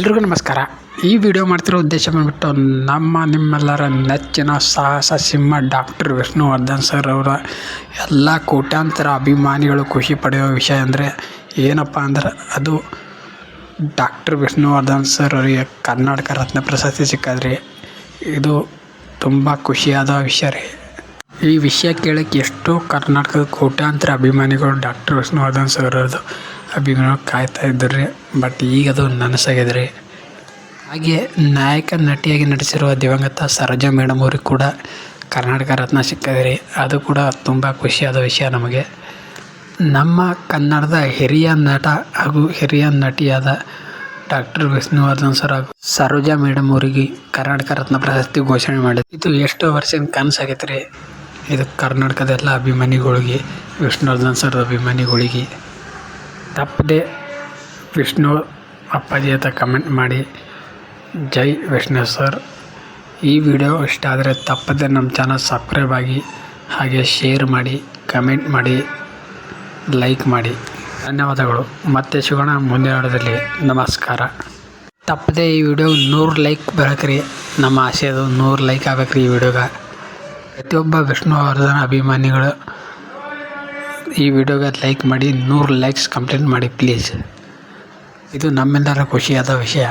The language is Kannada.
ಎಲ್ರಿಗೂ ನಮಸ್ಕಾರ. ಈ ವಿಡಿಯೋ ಮಾಡ್ತಿರೋ ಉದ್ದೇಶ ಬಂದ್ಬಿಟ್ಟು ನಮ್ಮ ನಿಮ್ಮೆಲ್ಲರ ನೆಚ್ಚಿನ ಸಾಹಸ ಸಿಂಹ ಡಾಕ್ಟರ್ ವಿಷ್ಣುವರ್ಧನ್ ಸರ್ ಅವರ ಎಲ್ಲ ಕೋಟ್ಯಾಂತರ ಅಭಿಮಾನಿಗಳು ಖುಷಿ ಪಡೆಯುವ ವಿಷಯ ಅಂದರೆ ಏನಪ್ಪ ಅಂದ್ರೆ ಅದು ಡಾಕ್ಟರ್ ವಿಷ್ಣುವರ್ಧನ್ ಸರ್ ಅವರಿಗೆ ಕರ್ನಾಟಕ ರತ್ನ ಪ್ರಶಸ್ತಿ ಸಿಕ್ಕಾದ್ರಿ ಇದು ತುಂಬ ಖುಷಿಯಾದ ವಿಷಯ ರೀ. ಈ ವಿಷಯ ಕೇಳಕ್ಕೆ ಎಷ್ಟೋ ಕರ್ನಾಟಕದ ಕೋಟ್ಯಾಂತರ ಅಭಿಮಾನಿಗಳು ಡಾಕ್ಟರ್ ವಿಷ್ಣುವರ್ಧನ್ ಸರ್ ಅವ್ರದ್ದು ಅಭಿಮಾನ ಕಾಯ್ತಾ ಇದ್ದರು. ರೀ ಬಟ್ ಈಗ ಅದು ನನಸಾಗಿದೆ ರೀ ಹಾಗೆ ನಾಯಕ ನಟಿಯಾಗಿ ನಟಿಸಿರುವ ದಿವಂಗತ ಸರೋಜಾ ಮೇಡಮ್ ಅವ್ರಿಗೆ ಕೂಡ ಕರ್ನಾಟಕ ರತ್ನ ಸಿಕ್ಕಿದ್ರಿ ಅದು ಕೂಡ ತುಂಬ ಖುಷಿಯಾದ ವಿಷಯ ನಮಗೆ. ನಮ್ಮ ಕನ್ನಡದ ಹಿರಿಯ ನಟ ಹಾಗೂ ಹಿರಿಯ ನಟಿಯಾದ ಡಾಕ್ಟರ್ ವಿಷ್ಣುವರ್ಧನ್ ಸರ್ ಹಾಗೂ ಸರೋಜಾ ಮೇಡಮ್ ಅವರಿಗೆ ಕರ್ನಾಟಕ ರತ್ನ ಪ್ರಶಸ್ತಿ ಘೋಷಣೆ ಮಾಡಿದ್ರು. ಇದು ಎಷ್ಟೋ ವರ್ಷದ ಕನಸಾಗೈತೆ ರೀ ಇದು ಕರ್ನಾಟಕದ ಎಲ್ಲ ಅಭಿಮಾನಿಗಳಿಗೆ, ವಿಷ್ಣುವರ್ಧನ್ ಸರ್ ಅಭಿಮಾನಿಗಳಿಗೆ ತಪ್ಪದೆ ವಿಷ್ಣು ಅಪ್ಪಾಜಿ ಅಂತ ಕಮೆಂಟ್ ಮಾಡಿ, ಜೈ ವಿಷ್ಣು ಸರ್. ಈ ವಿಡಿಯೋ ಇಷ್ಟ ಆದರೆ ತಪ್ಪದೆ ನಮ್ಮ ಚಾನಲ್ ಸಬ್ಸ್ಕ್ರೈಬ್ ಆಗಿ, ಹಾಗೆ ಶೇರ್ ಮಾಡಿ ಕಮೆಂಟ್ ಮಾಡಿ ಲೈಕ್ ಮಾಡಿ. ಧನ್ಯವಾದಗಳು. ಮತ್ತೆ ಸಿಗೋಣ ಮುಂದಿನ ವಿಡಿಯೋದಲ್ಲಿ. ನಮಸ್ಕಾರ. ತಪ್ಪದೆ ಈ ವಿಡಿಯೋ ನೂರು ಲೈಕ್ ಬರಕ್ರಿ. ನಮ್ಮ ಆಸೆ ಅದು ನೂರು ಲೈಕ್ ಆಗ್ಬೇಕ್ರಿ ಈ ವಿಡಿಯೋಗೆ ಪ್ರತಿಯೊಬ್ಬ ವಿಷ್ಣುವರ್ಧನ ಅಭಿಮಾನಿಗಳು ಈ ವಿಡಿಯೋಗೆ ಲೈಕ್ ಮಾಡಿ ನೂರು ಲೈಕ್ಸ್ ಕಂಪ್ಲೀಟ್ ಮಾಡಿ ಪ್ಲೀಸ್. ಇದು ನಮ್ಮೆಲ್ಲರ ಖುಷಿಯಾದ ವಿಷಯ.